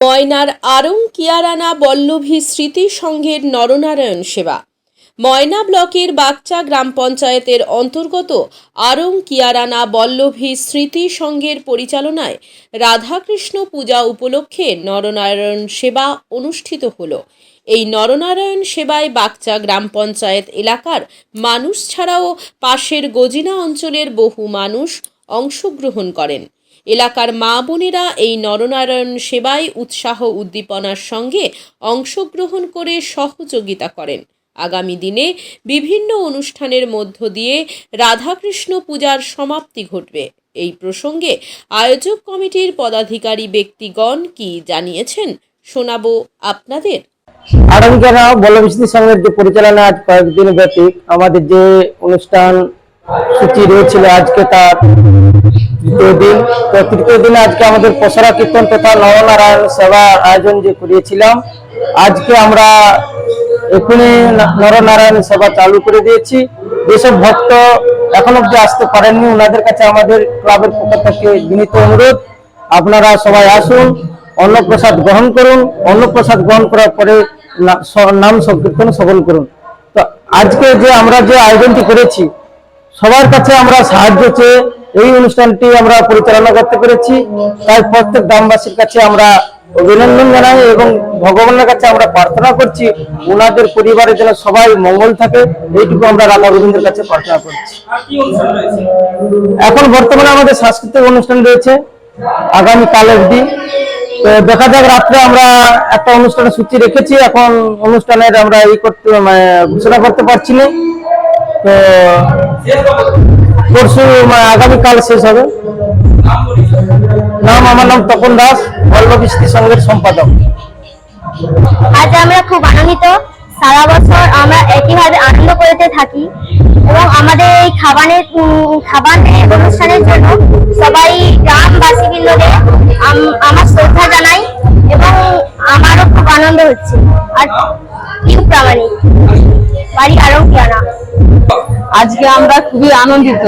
ময়নার আরং কিয়ারানা বল্লভী স্মৃতি সংঘের নরনারায়ণ সেবা। ময়না ব্লকের বাগচা গ্রাম পঞ্চায়েতের অন্তর্গত আরং কিয়ারানা বল্লভী স্মৃতি সংঘের পরিচালনায় রাধাকৃষ্ণ পূজা উপলক্ষে নরনারায়ণ সেবা অনুষ্ঠিত হল। এই নরনারায়ণ সেবায় বাগচা গ্রাম পঞ্চায়েত এলাকার মানুষ ছাড়াও পাশের গজিনা অঞ্চলের বহু মানুষ অংশগ্রহণ করেন। এলাকার মা বোনেরা এই নরনারায়ণ সেবায় উৎসাহ উদ্দীপনার সঙ্গে অংশগ্রহণ করে সহযোগিতা করেন। আগামী দিনে বিভিন্ন অনুষ্ঠানের মধ্য দিয়ে রাধাকৃষ্ণ পূজার সমাপ্তি ঘটবে। এই প্রসঙ্গে আয়োজক কমিটির পদাধিকারী ব্যক্তিগণ কি জানিয়েছেন শোনাবো আপনাদের। আগামীকাল বলবিষ্ণু সংঘের যে পরিচালনা আজ কয়েকদিন ব্যাপী, আমাদের যে অনুষ্ঠান সূচি রয়েছিল আজকে তার তৃতীয় দিন। তো তৃতীয় দিনে আজকে আমাদের পসরা কীর্তন তথা নরনারায়ণ সেবা আয়োজন যে করিয়েছিলাম, আজকে আমরা এখনই নরনারায়ণ সেবা চালু করে দিয়েছি। যেসব ভক্ত এখন অব্দি আসতে পারেননি, ওনাদের কাছে আমাদের ক্লাবের পক্ষ থেকে বিনীত অনুরোধ, আপনারা সবাই আসুন, অন্নপ্রসাদ গ্রহণ করুন। অন্নপ্রসাদ গ্রহণ করার পরে নাম সংকীর্তন শ্রবণ করুন। তো আজকে যে আমরা যে আয়োজনটি করেছি সবার কাছে আমরা সাহায্য চেয়ে এই অনুষ্ঠানটি আমরা পরিচালনা করতে পেরেছি। তাই প্রত্যেক গ্রামবাসীর কাছে আমরা অভিনন্দন জানাই এবং ভগবানের কাছে আমরা প্রার্থনা করছি ওনাদের পরিবারের যেন সবাই মঙ্গল থাকে। এইটুকু আমরা রাধা গোবিন্দের কাছে প্রার্থনা করছি। এখন বর্তমানে আমাদের সাংস্কৃতিক অনুষ্ঠান রয়েছে আগামী কাল অবধি। তো দেখা যাক রাত্রে আমরা একটা অনুষ্ঠানের সূচি রেখেছি। এখন অনুষ্ঠানের আমরা এই করতে মানে ঘোষণা করতে পারছি না। তো পরশু মানে আগামীকাল শেষ হবে। নাম আমার নাম তপন দাস বল্লবিষ্টি সংঘের সম্পাদক। আজ আমরা খুব আনন্দিত। সারা বছর আমরা একইভাবে আনন্দ করতে থাকি এবং আমাদের এই খাবারের উম, খাবারের অনুষ্ঠানের জন্য সবাই গ্রামবাসী আম- আমার শ্রদ্ধা জানাই। আমারও খুব আনন্দ হচ্ছে। আর কিউ প্রামাণিক বাড়ি আরও কিয়ানা আজকে আমরা খুবই আনন্দিত।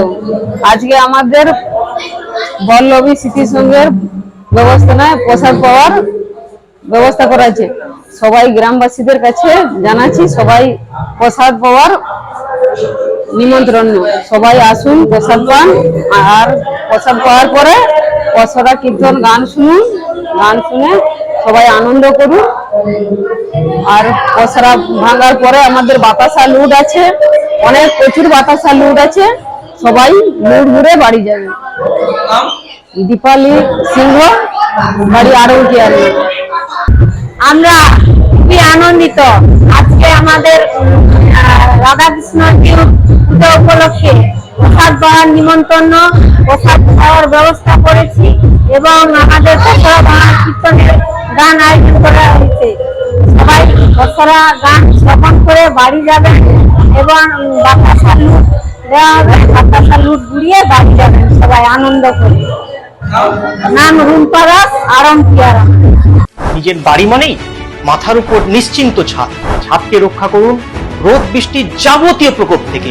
আজকে আমাদের বল্লভী স্মৃতি সংঘের ব্যবস্থায় প্রসাদ পাওয়ার ব্যবস্থা করা আছে সবাই গ্রামবাসীদের কাছে জানাচ্ছি, সবাই প্রসাদ পাওয়ার নিমন্ত্রণ সবাই আসুন, প্রসাদ পান, আর প্রসাদ পাওয়ার পরে পসরা কীর্তন গান শুনুন। গান শুনে সবাই আনন্দ করুন। আর পসরা ভাঙার পরে আমাদের বাতাসা লুট আছে। অনেক প্রচুর বাতাসা লুট আছে। সবাই লুট ঘুরে বাড়ি যাবে। দীপালি সিংহ বাড়ি আরও আর আমরা খুবই আনন্দিত। আজকে আমাদের রাধাকৃষ্ণ উপলক্ষে প্রসাদ পাওয়ার নিমন্ত্রণ প্রসাদ খাওয়ার ব্যবস্থা করেছি এবং আমাদের দশরা বাংলা কীর্তনের গান আয়োজন করা হয়েছে। সবাই দশরা গান শ্রবণ করে বাড়ি যাবেন এবং দেওয়া হবে। ঘুরিয়ে বাড়ি যাবেন সবাই আনন্দ করে। নাম রুম্পা দাস আরাম পিয়ারাম। নিজের বাড়ি মানেই মাথার উপর নিশ্চিন্ত ছাদ। ছাদকে রক্ষা করুন রোদ বৃষ্টির যাবতীয় প্রকোপ থেকে।